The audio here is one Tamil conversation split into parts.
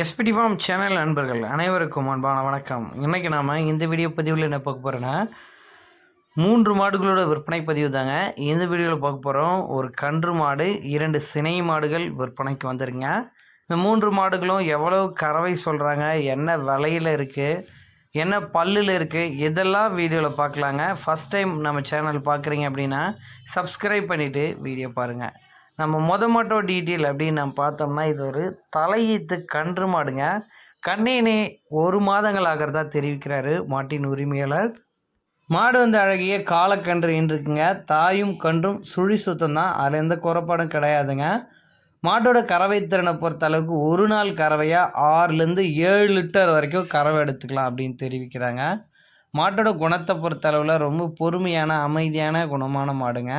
எஸ்பிடி ஃபார்ம் சேனல் நண்பர்கள் அனைவருக்கும் அன்பான வணக்கம். இன்றைக்கி நாம் இந்த வீடியோ பதிவில் என்ன பார்க்க போகிறோன்னா மூன்று மாடுகளோட விற்பனை பதிவு தாங்க. இந்த வீடியோவில் பார்க்க போகிறோம் ஒரு கன்று மாடு இரண்டு சினை மாடுகள் விற்பனைக்கு வந்துருங்க. இந்த மூன்று மாடுகளும் எவ்வளோ கறவை சொல்கிறாங்க என்ன விலையில் இருக்குது என்ன பல்லில் இருக்குது இதெல்லாம் வீடியோவில் பார்க்கலாங்க. ஃபஸ்ட் டைம் நம்ம சேனல் பார்க்குறீங்க அப்படின்னா சப்ஸ்கிரைப் பண்ணிவிட்டு வீடியோ பாருங்கள் நம்ம மொத மட்டும் டீட்டெயில் அப்படின்னு நம்ம பார்த்தோம்னா இது ஒரு தலையீத்து கன்று மாடுங்க. கண்ணினை ஒரு மாதங்கள் ஆகிறதா தெரிவிக்கிறாரு மாட்டின் உரிமையாளர். மாடு வந்து அழகிய காலக்கன்று இருக்குங்க தாயும் கன்றும் சுழி சுத்தம் தான். அதில் எந்த குறைபாடும் கிடையாதுங்க. மாட்டோட கறவை திறனை பொறுத்த அளவுக்கு ஒரு நாள் கறவையாக ஆறுலேருந்து ஏழு லிட்டர் வரைக்கும் கறவை எடுத்துக்கலாம் அப்படின்னு தெரிவிக்கிறாங்க. மாட்டோட குணத்தை பொறுத்த அளவில் ரொம்ப பொறுமையான அமைதியான குணமான மாடுங்க.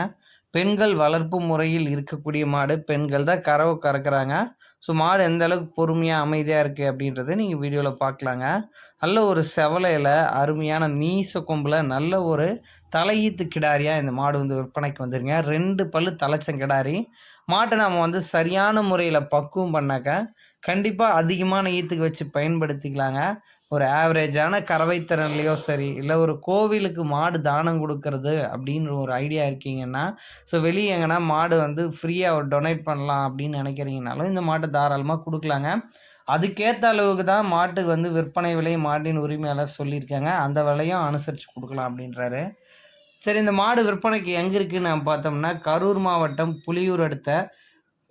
பெண்கள் வளர்ப்பு முறையில் இருக்கக்கூடிய மாடு பெண்கள் தான் கறவை கறக்குறாங்க. ஸோ மாடு எந்த அளவுக்கு பொறுமையாக அமைதியாக இருக்குது அப்படின்றத நீங்கள் வீடியோவில் பார்க்கலாங்க நல்ல ஒரு செவலையில் அருமையான மீச கொம்பில் நல்ல ஒரு தலையீத்து கிடாரியாக இந்த மாடு வந்து விற்பனைக்கு வந்துருங்க ரெண்டு பல்லு தலைச்சம் கிடாரி. மாட்டை நம்ம வந்து சரியான முறையில் பக்குவம் பண்ணாக்க கண்டிப்பாக அதிகமான ஈத்துக்கு வச்சு பயன்படுத்திக்கலாங்க. ஒரு ஆவரேஜான கறவைத்திறன்லையோ சரி இல்லை ஒரு கோவிலுக்கு மாடு தானம் கொடுக்கறது அப்படின்னு ஒரு ஐடியா இருக்கீங்கன்னா ஸோ வெளியே எங்கன்னா மாடு வந்து ஃப்ரீயாக ஒரு டொனேட் பண்ணலாம் அப்படின்னு நினைக்கிறீங்கனாலும் இந்த மாட்டை தாராளமாக கொடுக்கலாங்க. அதுக்கேற்ற அளவுக்கு தான் மாட்டுக்கு வந்து விற்பனை விலை மாட்டின் உரிமையாளர் சொல்லியிருக்காங்க. அந்த விலையும் அனுசரித்து கொடுக்கலாம் அப்படின்றாரு. சரி இந்த மாடு விற்பனைக்கு எங்கே இருக்குன்னு நம்ம பார்த்தோம்னா கரூர் மாவட்டம் புலியூர் அடுத்த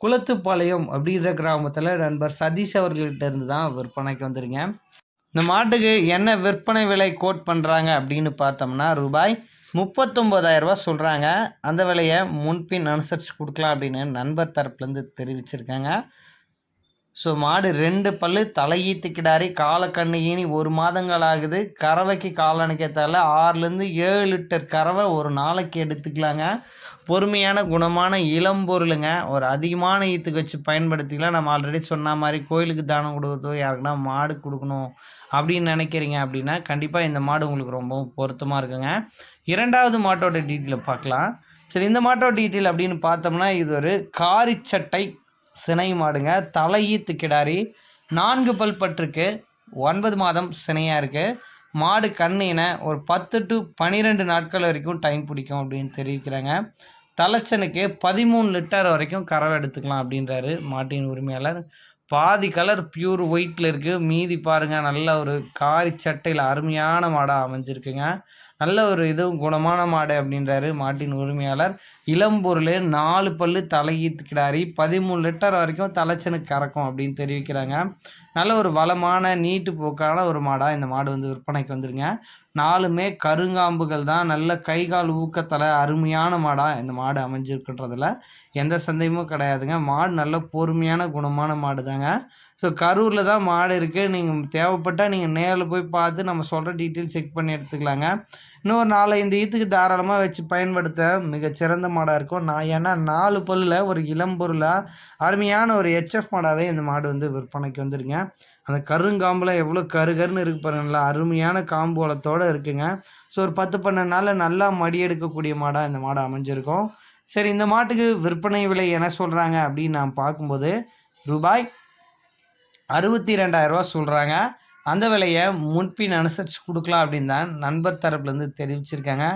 குளத்துப்பாளையம் அப்படின்ற கிராமத்தில் நண்பர் சதீஷ் அவர்கள்ட்ட இருந்து தான் விற்பனைக்கு வந்துருங்க இந்த மாட்டுக்கு என்ன விற்பனை விலை கோட் பண்ணுறாங்க அப்படின்னு பார்த்தோம்னா ரூபாய் முப்பத்தொம்போதாயிரரூபா சொல்கிறாங்க அந்த விலையை முன்பின் அனுசரித்து கொடுக்கலாம் அப்படின்னு நண்பர் தரப்புலேருந்து தெரிவிச்சிருக்காங்க. ஸோ மாடு ரெண்டு பல்லு தலையீத்து கிடாரி காலக்கண்ணு ஈனி ஒரு மாதங்கள் ஆகுது. கறவைக்கு காலணிக்கத்தால ஆறுலேருந்து ஏழு லிட்டர் கறவை ஒரு நாளைக்கு எடுத்துக்கலாங்க. பொறுமையான குணமான இளம்பொருளுங்க ஒரு அதிகமான ஈத்துக்கு வச்சு பயன்படுத்திக்கலாம். நம்ம ஆல்ரெடி சொன்ன மாதிரி கோயிலுக்கு தானம் கொடுக்குறதோ யாருக்குன்னா மாடு கொடுக்கணும் அப்படின்னு நினைக்கிறீங்க அப்படின்னா கண்டிப்பாக இந்த மாடு உங்களுக்கு ரொம்பவும் பொருத்தமாக இருக்குங்க. இரண்டாவது மாட்டோட டீட்டெயில் பார்க்கலாம். சரி இந்த மாட்டோட டீட்டெயில் அப்படின்னு பார்த்தோம்னா இது ஒரு காரிச்சட்டை சினை மாடுங்க. தலையீத்து கிடாரி நான்கு பல் பற்றுக்கு ஒன்பது மாதம் சினையாக இருக்குது மாடு கண்ணின ஒரு பத்து டு பன்னிரெண்டு நாட்கள் வரைக்கும் டைம் பிடிக்கும் அப்படின்னு தெரிவிக்கிறாங்க. தலைச்சனுக்கு பதிமூணு லிட்டர் வரைக்கும் கறவை எடுத்துக்கலாம் அப்படின்றாரு மாட்டின் உரிமையாளர். பாதி கலர் பியூர் ஒயிட்டில் இருக்குது மீதி பாருங்கள் நல்ல ஒரு காரி சட்டையில் அருமையான மாடாக அமைஞ்சிருக்குங்க. நல்ல ஒரு இதுவும் குணமான மாடு அப்படின்றாரு மாட்டின் உரிமையாளர். இளம்பொருள் நாலு பல்லு தலையீத்து கிடாரி பதிமூணு லிட்டர் வரைக்கும் தலைச்சனுக்கு கறக்கும் அப்படின்னு தெரிவிக்கிறாங்க. நல்ல ஒரு வளமான நீட்டு போக்கான ஒரு மாடாக இந்த மாடு வந்து விற்பனைக்கு வந்துருங்க. நாலுமே கருங்காம்புகள் தான். நல்ல கை கால் ஊக்கத்தில் அருமையான மாடாக இந்த மாடு அமைஞ்சிருக்குன்றதில் எந்த சந்தேகமும் கிடையாதுங்க. மாடு நல்ல பொறுமையான குணமான மாடு தாங்க ஸோ கரூரில் தான் மாடு இருக்குது நீங்கள் தேவைப்பட்டால் நீங்கள் நேரில் போய் பார்த்து நம்ம சொல்கிற டீட்டெயில் செக் பண்ணி எடுத்துக்கலாங்க. இன்னும் ஒரு நாலஞ்சு ஈத்துக்கு தாராளமாக வச்சு பயன்படுத்த மிகச்சிறந்த மாடாக இருக்கும். நான் ஏன்னா நாலு பல்லில் ஒரு இளம்பொருளாக அருமையான ஒரு ஹெச்எஃப் மாடாகவே இந்த மாடு வந்து விற்பனைக்கு வந்துருங்க. அந்த கருங்காம்பில் எவ்வளோ கரு கருன்னு இருக்கு பாருங்களா நல்லா அருமையான காம்போலத்தோடு இருக்குங்க. ஸோ ஒரு பத்து பன்னெண்டு நாளில் நல்லா மடி எடுக்கக்கூடிய மாடாக இந்த மாடு அமைஞ்சிருக்கும். சரி இந்த மாட்டுக்கு விற்பனை விலை என்ன சொல்கிறாங்க அப்படின்னு நான் பார்க்கும்போது ரூபாய் அறுபத்தி ரெண்டாயிரரூவா சொல்கிறாங்க அந்த விலையை முன்பின் அனுசரித்து கொடுக்கலாம் அப்படின்னு தான் நண்பர் தரப்புலேருந்து தெரிவிச்சிருக்காங்க.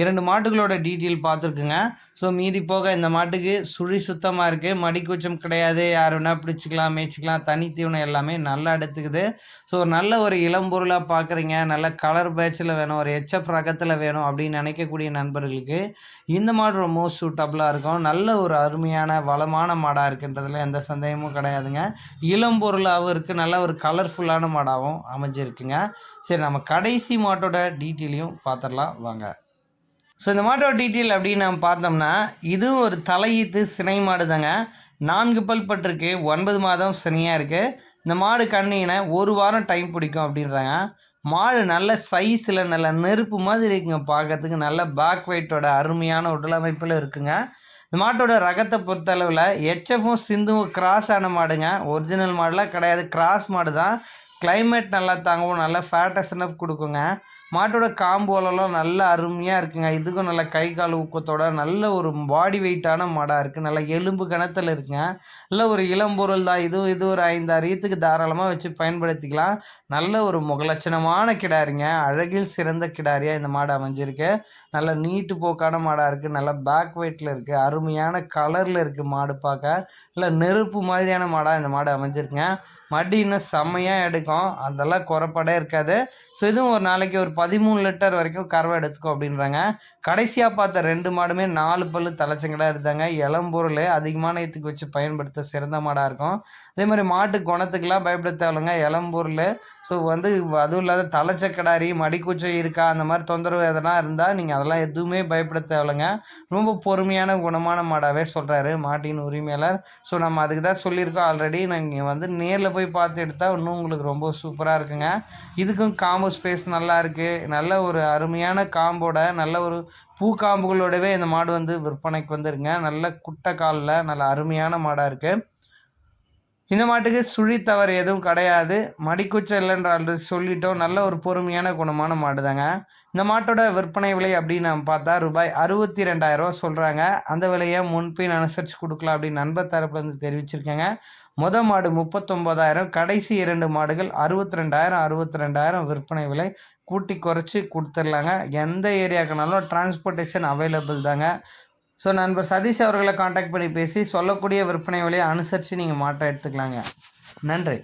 இரண்டு மாட்டுகளோட டீட்டெயில் பார்த்துருக்குங்க. ஸோ மீதி போக இந்த மாட்டுக்கு சுழி சுத்தமாக இருக்குது மடிக்கூச்சம் கிடையாது. யார் வேணால் பிடிச்சிக்கலாம் மேய்ச்சிக்கலாம். தனி தீவனம் எல்லாமே நல்லா எடுத்துக்குது ஸோ நல்ல ஒரு இளம்பொருளாக பார்க்குறீங்க. நல்ல கலர் பேட்சில் வேணும். ஒரு ஹெச்எஃப் ரகத்தில் வேணும் அப்படின்னு நினைக்கக்கூடிய நண்பர்களுக்கு இந்த மாடு ரொம்ப சூட்டபுளாக இருக்கும். நல்ல ஒரு அருமையான வளமான மாடாக இருக்குன்றதுல எந்த சந்தேகமும் கிடையாதுங்க. இளம்பொருளாகவும் இருக்குது நல்ல ஒரு கலர்ஃபுல்லான மாடாகவும் அமைஞ்சிருக்குங்க. சரி நம்ம கடைசி மாட்டோட டீட்டெயிலையும் பார்த்துடலாம். வாங்க. ஸோ இந்த மாட்டோட டீட்டெயில் அப்படின்னு நம்ம பார்த்தோம்னா இதுவும் ஒரு தலையீத்து சினை மாடு தாங்க நான்கு பல் பட்டிருக்கு ஒன்பது மாதம் சினையாக இருக்குது இந்த மாடு கண்ணினை ஒரு வாரம் டைம் பிடிக்கும் அப்படின்றாங்க. மாடு நல்ல சைஸில் நல்ல நெருப்பு மாதிரி இருக்குங்க பார்க்கறதுக்கு. நல்ல பேக் வெயிட்டோட அருமையான உடலமைப்பில் இருக்குங்க. இந்த மாட்டோட ரகத்தை பொறுத்தளவில் ஹெச்எஃப்பும் சிந்துவும் கிராஸ் ஆன மாடுங்க. ஒரிஜினல் மாடுலாம் கிடையாது. கிராஸ் மாடு தான் கிளைமேட் நல்லா தாங்கவும் நல்லா ஃபேட்டஸ்னப் கொடுக்குங்க. மாட்டோட காம்போலெல்லாம் நல்லா நல்ல அருமையாக இருக்குங்க. இதுக்கும் நல்ல கை கால் ஊக்கத்தோட நல்ல ஒரு பாடி வெயிட்டான மாடாக இருக்குது நல்ல எலும்பு கணத்தில் இருக்குங்க. இல்லை ஒரு இளம்பொருள் தான். இது இது ஒரு ஐந்தாறு ஈத்துக்கு தாராளமாக வச்சு பயன்படுத்திக்கலாம். நல்ல ஒரு முகலட்சணமான கிடாரிங்க. அழகில் சிறந்த கிடாரியாக இந்த மாடு அமைஞ்சிருக்கு. நல்ல நீட்டு போக்கான மாடாக இருக்குது நல்ல பேக் வெயிட்டில் இருக்குது அருமையான கலரில் இருக்குது மாடு பார்க்க. நல்ல நெருப்பு மாதிரியான மாடாக இந்த மாடு அமைஞ்சிருக்குங்க. மடி இன்னும் செம்மையாக எடுக்கும். அதெல்லாம் குறைப்பாடே இருக்காது. ஸோ இதுவும் ஒரு நாளைக்கு ஒரு பதிமூணு லிட்டர் வரைக்கும் கறவை எடுத்துக்கோ அப்படின்றாங்க. கடைசியாக பார்த்த ரெண்டு மாடுமே நாலு பல்லு தலைச்சங்கடாக எடுத்தாங்க. இளம்பொருள் அதிகமான இதுக்கு வச்சு பயன்படுத்த சிறந்த மாடாக இருக்கும். அதே மாதிரி மாட்டு குணத்துக்கெல்லாம் பயப்பட தேவையில்லைங்க எலம்பூரில் ஸோ வந்து அதுவும் இல்லாத தலைச்சக்கடாரி மடிக்குச்சை இருக்கா அந்த மாதிரி தொந்தரவு எதனா இருந்தால் நீங்கள் அதெல்லாம் எதுவுமே பயப்பட தேவையில்லைங்க ரொம்ப பொறுமையான குணமான மாடாகவே சொல்கிறாரு மாட்டின் உரிமையாளர். ஸோ நம்ம அதுக்கு தான் சொல்லியிருக்கோம் ஆல்ரெடி நீங்கள் வந்து நேரில் போய் பார்த்து எடுத்தால் இன்னும் உங்களுக்கு ரொம்ப சூப்பராக இருக்குங்க. இதுக்கும் காம்பு ஸ்பேஸ் நல்லா இருக்குது நல்ல ஒரு அருமையான காம்போட நல்ல ஒரு பூக்காம்புகளோடவே இந்த மாடு வந்து விற்பனைக்கு வந்துருங்க. நல்ல குட்டை காலில் நல்ல அருமையான மாடாக இருக்குது இந்த மாட்டுக்கு சுழி தவறு எதுவும் கிடையாது. மடிக்குச்சம் இல்லைன்ற ஆல்ரெடி சொல்லிட்டோம். நல்ல ஒரு பொறுமையான குணமான மாடு தாங்க இந்த மாட்டோட விற்பனை விலை அப்படின்னு நம்ம பார்த்தா ரூபாய் அறுபத்தி ரெண்டாயிரரூவா சொல்கிறாங்க அந்த விலையை முன்பின் அனுசரித்து கொடுக்கலாம் அப்படின்னு நண்பர் தரப்புலேருந்து வந்து தெரிவிச்சிருக்கேங்க. முத மாடு முப்பத்தொம்போதாயிரம் கடைசி இரண்டு மாடுகள் அறுபத்தி ரெண்டாயிரம் அறுபத்தி ரெண்டாயிரம் விற்பனை விலை கூட்டி குறைச்சி கொடுத்துர்லாங்க எந்த ஏரியாக்குனாலும் டிரான்ஸ்போர்ட்டேஷன் அவைலபிள் தாங்க. ஸோ நண்பர் சதீஷ் அவர்களை காண்டாக்ட் பண்ணி பேசி சொல்லக்கூடிய விற்பனை விலையை அனுசரித்து நீங்கள் மாற்றம் எடுத்துக்கலாங்க. நன்றி.